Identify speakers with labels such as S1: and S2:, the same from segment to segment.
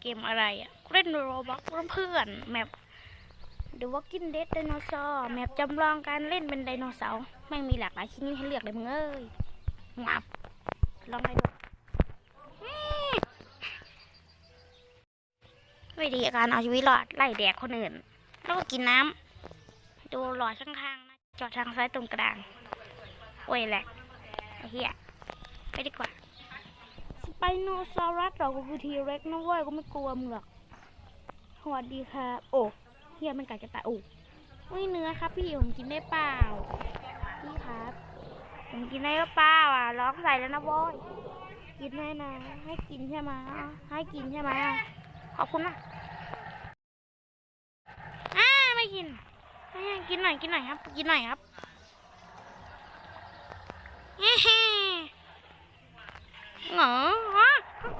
S1: เกมอะไรอะเล่นโรบ็อกเพื่อนแมปเดอะวอ k กินเด d ไดโนเสาร์แมปจำลองการเล่นเป็นไดโนเสาร์แม่มีหลากหลายชนิดให้เลือกเลยมึงเอ้ยงับลองไปดูวิธีการเอาชีวิตรอดไล่แดกคนอื่น แล้วก็กินน้ำดูหลอดข้างๆนะจอดทางซ้ายตรงกลางโอ้ยแหละเหี้ยไปดีกว่า ไปโนซอรัสเราก็คือทีเร็กนะเว้ยก็ไม่กลัวมึงหรอกสวัสดีครับ โอ้เฮียมันกัดจะตายโอ้ไม่เนื้อครับ พี่ผมกินได้เปล่า พี่ครับผมกินได้เปล่าอะร้องใส่แล้วนะโว้ยกินได้นะให้กินใช่ไหมให้กินใช่ไหมขอบคุณนะอ่าไม่กินไม่ให้กินหน่อยกินหน่อยครับ กินหน่อยครับ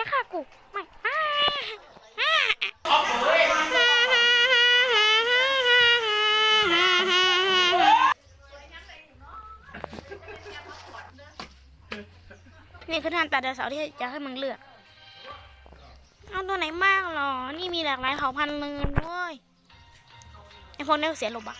S1: ย่าย่าอย่าฆ่ากูไม่นี่คือทานตาดาวเสาที่จะให้มึงเลือก เอาตัวไหนมากหรอ นี่มีหลากหลายเผ่าพันธุ์เลยด้วยไอพวกนี้เสียหลบอะ